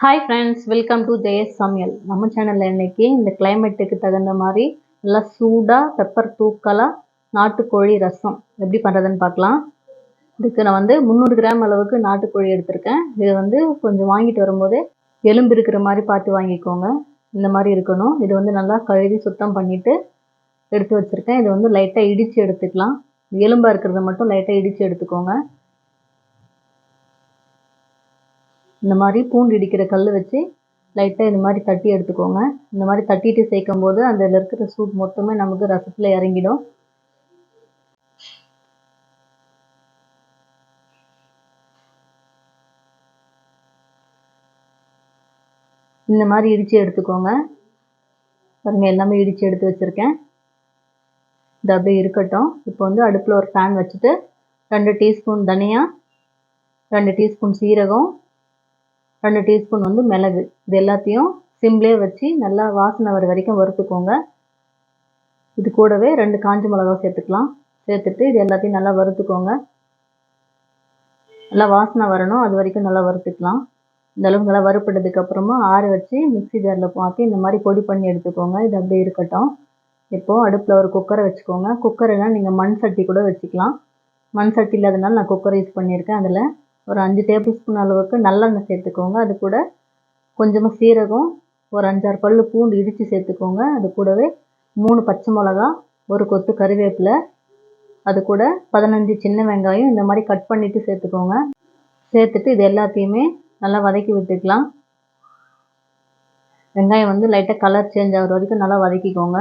Hi friends welcome to Jaya's சமையல் நம்ம சேனலில் இன்னைக்கு இந்த கிளைமேட்டுக்கு தகுந்த மாதிரி நல்லா சூடாக பெப்பர் தூக்கலாக நாட்டுக்கோழி ரசம் எப்படி பண்ணுறதுன்னு பார்க்கலாம். இதுக்கு நான் வந்து முந்நூறு கிராம் அளவுக்கு நாட்டுக்கோழி எடுத்திருக்கேன். இது வந்து கொஞ்சம் வாங்கிட்டு வரும்போது எலும்பு இருக்கிற மாதிரி பார்த்து வாங்கிக்கோங்க. இந்த மாதிரி இருக்கணும். இது வந்து நல்லா கழுவி சுத்தம் பண்ணிவிட்டு எடுத்து வச்சுருக்கேன். இது வந்து லைட்டாக இடித்து எடுத்துக்கலாம். எலும்பாக இருக்கிறத மட்டும் லைட்டாக இடித்து எடுத்துக்கோங்க. இந்த மாதிரி பூண்டு இடிக்கிற கல் வச்சு லைட்டாக இந்த மாதிரி தட்டி எடுத்துக்கோங்க. இந்த மாதிரி தட்டிட்டு சேர்க்கும் போது அதில் இருக்கிற சூப் மொத்தமே நமக்கு ரசத்தில் இறங்கிடும். இந்த மாதிரி இடித்து எடுத்துக்கோங்க. பாருங்க எல்லாமே இடித்து எடுத்து வச்சுருக்கேன். இது அப்படியே இருக்கட்டும். இப்போ வந்து அடுப்பில் ஒரு ஃபேன் வச்சுட்டு ரெண்டு டீஸ்பூன் தனியா ரெண்டு டீஸ்பூன் சீரகம் ரெண்டு டீஸ்பூன் வந்து மிளகு. இது எல்லாத்தையும் சிம்லேயே வச்சு நல்லா வாசனை வர வரைக்கும் வறுத்துக்கோங்க. இது கூடவே ரெண்டு காஞ்ச மிளகா சேர்த்துக்கலாம். சேர்த்துட்டு இது எல்லாத்தையும் நல்லா வறுத்துக்கோங்க. நல்லா வாசனை வரணும். அது வரைக்கும் நல்லா வறுத்துக்கலாம். இந்த அளவுக்கு நல்லா வறுப்பட்டதுக்கு அப்புறமா ஆற வச்சு மிக்ஸி ஜாரில் பார்த்து இந்த மாதிரி பொடி பண்ணி எடுத்துக்கோங்க. இது அப்படியே இருக்கட்டும். இப்போது அடுப்பில் ஒரு குக்கரை வச்சுக்கோங்க. குக்கர்னால் நீங்கள் மண் சட்டி கூட வச்சுக்கலாம். மண் சட்டி இல்லாதனால நான் குக்கர் யூஸ் பண்ணியிருக்கேன். அதில் ஒரு அஞ்சு டேபிள் ஸ்பூன் அளவுக்கு நல்லெண்ணெய் சேர்த்துக்கோங்க. அது கூட கொஞ்சமாக சீரகம் ஒரு அஞ்சாறு பல் பூண்டு இடித்து சேர்த்துக்கோங்க. அது கூடவே மூணு பச்சை மிளகா ஒரு கொத்து கருவேப்பிலை அது கூட பதினஞ்சு சின்ன வெங்காயம் இந்த மாதிரி கட் பண்ணிவிட்டு சேர்த்துக்கோங்க. சேர்த்துட்டு இது எல்லாத்தையுமே நல்லா வதக்கி விட்டுக்கலாம். வெங்காயம் வந்து லைட்டாக கலர் சேஞ்ச் ஆகிற வரைக்கும் நல்லா வதக்கிக்கோங்க.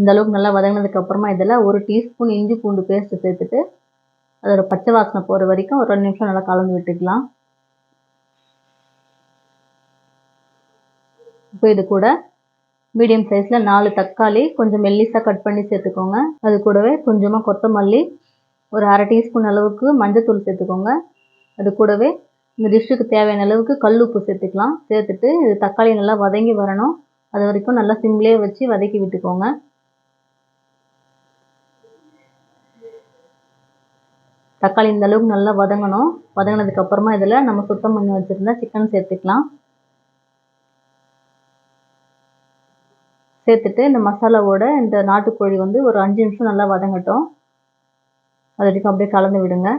இந்த அளவுக்கு நல்லா வதங்கினதுக்கு அப்புறமா இதில் ஒரு டீஸ்பூன் இஞ்சி பூண்டு பேஸ்ட்டு சேர்த்துட்டு அதோட பச்சை வாசனை போகிற வரைக்கும் ஒரு ரெண்டு நிமிஷம் நல்லா கலந்து விட்டுக்கலாம். இப்போ இது கூட மீடியம் சைஸில் நாலு தக்காளி கொஞ்சம் மெல்லிஸாக கட் பண்ணி சேர்த்துக்கோங்க. அது கூடவே கொஞ்சமாக கொத்தமல்லி ஒரு அரை டீஸ்பூன் அளவுக்கு மஞ்சத்தூள் சேர்த்துக்கோங்க. அது கூடவே இந்த டிஷ்ஷுக்கு தேவையான அளவுக்கு கல் உப்பு சேர்த்துக்கலாம். சேர்த்துட்டு இது தக்காளி நல்லா வதங்கி வரணும். அது வரைக்கும் நல்லா சிம்லேயே வச்சு வதக்கி விட்டுக்கோங்க. தக்காளி இந்த அளவுக்கு நல்லா வதங்கணும். வதங்கினதுக்கப்புறமா இதில் நம்ம சுத்தம் பண்ணி வச்சுருந்தா சிக்கன் சேர்த்துக்கலாம். சேர்த்துட்டு இந்த மசாலாவோட இந்த நாட்டுக்கோழி வந்து ஒரு அஞ்சு நிமிஷம் நல்லா வதங்கட்டும். அது வரைக்கும் அப்படியே கலந்து விடுங்க.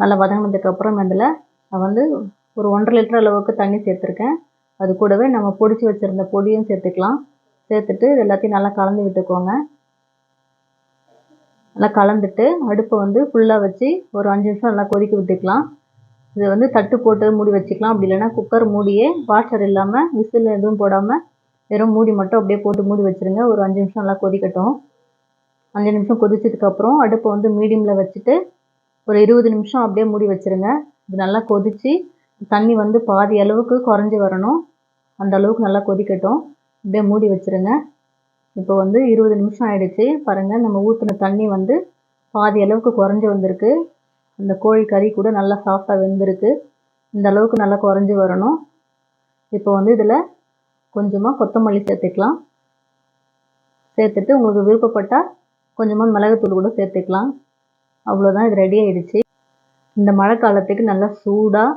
நல்லா வதங்கினதுக்கப்புறம் இதில் நான் வந்து ஒரு ஒன்றரை லிட்டர் அளவுக்கு தண்ணி சேர்த்துருக்கேன். அது கூடவே நம்ம பொடிச்சு வச்சுருந்த பொடியும் சேர்த்துக்கலாம். சேர்த்துட்டு எல்லாத்தையும் நல்லா கலந்து விட்டுக்கோங்க. நல்லா கலந்துட்டு அடுப்பை வந்து ஃபுல்லாக வச்சு ஒரு அஞ்சு நிமிஷம் நல்லா கொதிக்க விட்டுக்கலாம். இது வந்து தட்டு போட்டு மூடி வச்சுக்கலாம். அப்படி இல்லைன்னா குக்கர் மூடியே வாஷர் இல்லாமல் விசில் எதுவும் போடாமல் வெறும் மூடி மட்டும் அப்படியே போட்டு மூடி வச்சுருங்க. ஒரு அஞ்சு நிமிஷம் நல்லா கொதிக்கட்டும். அஞ்சு நிமிஷம் கொதிச்சதுக்கப்புறம் அடுப்பை வந்து மீடியமில் வச்சுட்டு ஒரு இருபது நிமிஷம் அப்படியே மூடி வச்சுருங்க. இது நல்லா கொதித்து தண்ணி வந்து பாதி அளவுக்கு குறைஞ்சி வரணும். அந்த அளவுக்கு நல்லா கொதிக்கட்டும். அப்படியே மூடி வச்சுருங்க. இப்போ வந்து இருபது நிமிஷம் ஆயிடுச்சு. பாருங்கள் நம்ம ஊற்றின தண்ணி வந்து பாதி அளவுக்கு குறைஞ்சி வந்திருக்கு. அந்த கோழி கறி கூட நல்லா சாஃப்டாக வெந்திருக்கு. இந்த அளவுக்கு நல்லா குறைஞ்சி வரணும். இப்போ வந்து இதில் கொஞ்சமாக கொத்தமல்லி சேர்த்துக்கலாம். சேர்த்துட்டு உங்களுக்கு விருப்பப்பட்டால் கொஞ்சமாக மிளகுத்தூள் கூட சேர்த்துக்கலாம். அவ்வளோதான் இது ரெடி ஆயிடுச்சு. இந்த மழை காலத்துக்கு நல்லா சூடாக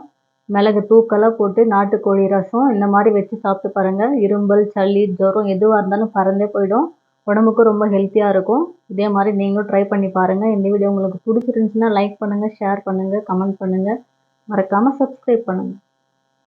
மிளகு தூக்கெல்லாம் போட்டு நாட்டுக்கோழி ரசம் இந்த மாதிரி வச்சு சாப்பிட்டு பாருங்கள் இரும்பல் சளி ஜுரம் எதுவாக இருந்தாலும் பறந்தே போயிடும். உடம்புக்கும் ரொம்ப ஹெல்த்தியாக இருக்கும். இதே மாதிரி நீங்களும் ட்ரை பண்ணி பாருங்கள் இந்த வீடியோ உங்களுக்கு பிடிச்சிருந்துச்சுன்னா லைக் பண்ணுங்கள் ஷேர் பண்ணுங்கள் கமெண்ட் பண்ணுங்கள் மறக்காமல் சப்ஸ்கிரைப் பண்ணுங்கள்